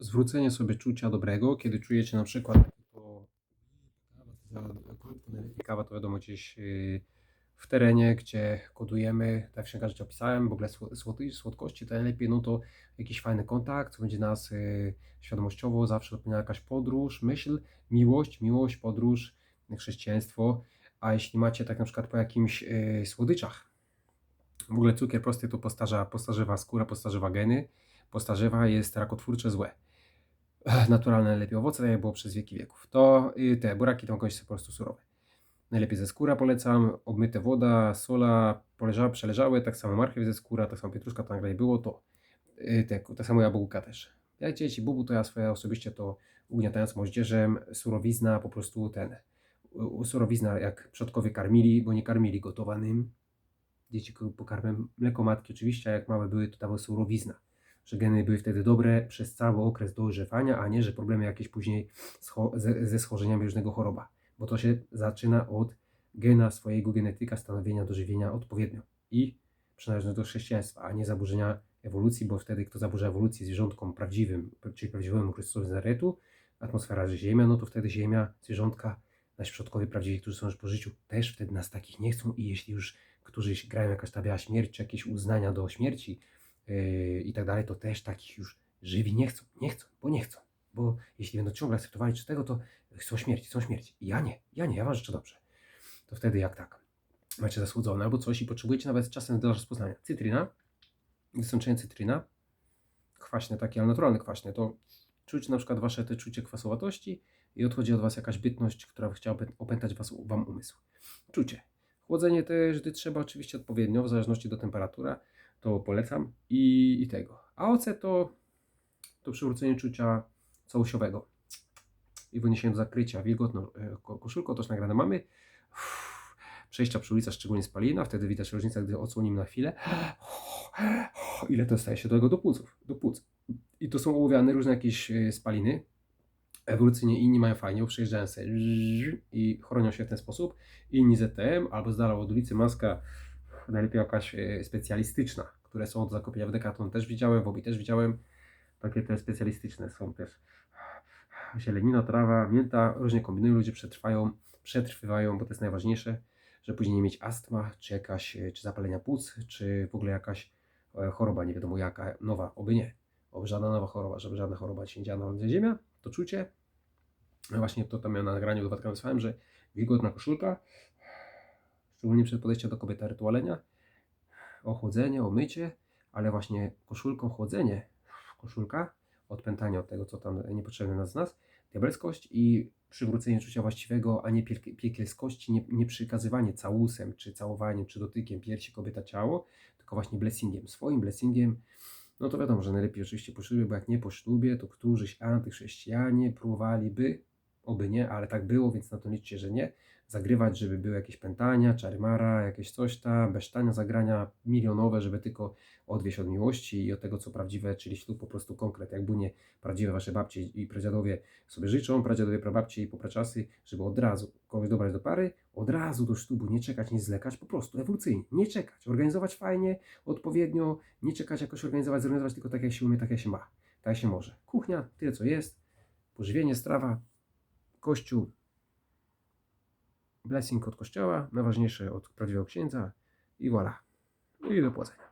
zwrócenie sobie czucia dobrego, kiedy czujecie na przykład to kawa, to wiadomo gdzieś yy, w terenie, gdzie kodujemy, tak jak każdy opisałem, w ogóle słodkości, to najlepiej no to jakiś fajny kontakt, co będzie nas yy, świadomościowo zawsze dopełniała jakaś podróż, myśl, miłość, miłość, podróż, chrześcijaństwo, a jeśli macie tak na przykład po jakimś yy, słodyczach, w ogóle cukier prosty to postarza, postarzywa skóra, postarzywa geny, postarzywa jest rakotwórcze złe. Naturalne najlepiej owoce, tak jak było przez wieki wieków. To y, te buraki to się po prostu surowe. Najlepiej ze skóra polecam, obmyte woda, sola, poleżałe, przeleżałe, tak samo marchew ze skóra, tak samo pietruszka, to nagle było to. Y, te, tak samo jabłka też. Jak dzieci bubu, to ja swoje osobiście to ugniatając moździerzem, surowizna po prostu ten, surowizna jak przodkowie karmili, bo nie karmili gotowanym, dzieci pokarmem mleko matki oczywiście, a jak małe były, to dawały surowizna. Że geny były wtedy dobre przez cały okres dojrzewania, a nie, że problemy jakieś później ze, ze schorzeniami różnego choroba. Bo to się zaczyna od gena swojego genetyka, stanowienia dożywienia odpowiednio i przynależność do chrześcijaństwa, a nie zaburzenia ewolucji, bo wtedy kto zaburza ewolucję zwierzątkom prawdziwym, czyli prawdziwemu Chrystusowi z Nazaretu, atmosfera, że ziemia, no to wtedy ziemia, zwierzątka, nasi przodkowie prawdziwi, którzy są już po życiu, też wtedy nas takich nie chcą i jeśli już którzy grają jakaś ta biała śmierć, czy jakieś uznania do śmierci yy, i tak dalej, to też takich już żywi nie chcą, nie chcą, bo nie chcą. Bo jeśli będą ciągle akceptowali czy tego, to chcą śmierci, chcą śmierci. Ja nie, ja nie, ja wam życzę dobrze. To wtedy jak tak, macie zasłodzone albo coś i potrzebujecie nawet czasem do rozpoznania. Cytryna, wysączenie cytryna, kwaśne takie, ale naturalne kwaśne, to czuć na przykład wasze te czucie kwasowatości i odchodzi od was jakaś bytność, która chciałaby opętać was, wam umysł. Czucie. Chłodzenie też, gdy trzeba, oczywiście odpowiednio, w zależności do temperatura, to polecam i, i tego. A oce to, to przywrócenie czucia całościowego i wyniesienie do zakrycia wilgotną e, ko- koszulką, też nagrane mamy. Przejścia przy ulicach, szczególnie spalina, wtedy widać różnicę, gdy odsłonimy na chwilę. Ile to staje się do tego do płuców, do płuc. I to są ołowiane różne jakieś e, spaliny. Ewolucyjnie inni mają fajnie, przejeżdżają sobie i chronią się w ten sposób. Inni ZTM albo z dala od ulicy maska, najlepiej jakaś e, specjalistyczna, które są do zakupienia w Decathlon też widziałem, w Obi też widziałem. Takie te specjalistyczne są też. Zielenina, trawa, mięta, różnie kombinują, ludzie przetrwają, przetrwywają, bo to jest najważniejsze, żeby później nie mieć astma, czy jakaś, czy zapalenia płuc, czy w ogóle jakaś e, choroba, nie wiadomo jaka, nowa, oby nie. Oby żadna nowa choroba, żeby żadna choroba się nie działa na ziemia, to czucie. No właśnie to tam miałem na nagraniu do Watykanu wysłałem, że wilgotna koszulka, szczególnie przed podejściem do kobiety rytualenia, ochłodzenie, omycie, ale właśnie koszulką chłodzenie, koszulka, odpętanie od tego, co tam niepotrzebne nas z nas, diabelskość i przywrócenie czucia właściwego, a nie piek- piekielskości, nie, nie przykazywanie całusem, czy całowaniem, czy dotykiem piersi kobieta ciało, tylko właśnie blessingiem, swoim blessingiem, no to wiadomo, że najlepiej oczywiście po ślubie, bo jak nie po ślubie, to którzyś antychrześcijanie próbowaliby, oby nie, ale tak było, więc na to liczcie, że nie, zagrywać, żeby były jakieś pętania, czarymara, jakieś coś tam, besztania, zagrania milionowe, żeby tylko odwieść od miłości i od tego, co prawdziwe, czyli ślub po prostu konkret, jak bunie prawdziwe wasze babcie i pradziadowie sobie życzą, pradziadowie, prababcie i popraczasy, żeby od razu kogoś dobrać do pary, od razu do ślubu, nie czekać, nie zlekać, po prostu ewolucyjnie, nie czekać, organizować fajnie, odpowiednio, nie czekać jakoś organizować, zorganizować, tylko tak jak się umie, tak jak się ma, tak jak się może. Kuchnia, tyle co jest, pożywienie, strawa, kościół, blessing od kościoła, najważniejsze od prawdziwego księdza i voilà. I do płacenia.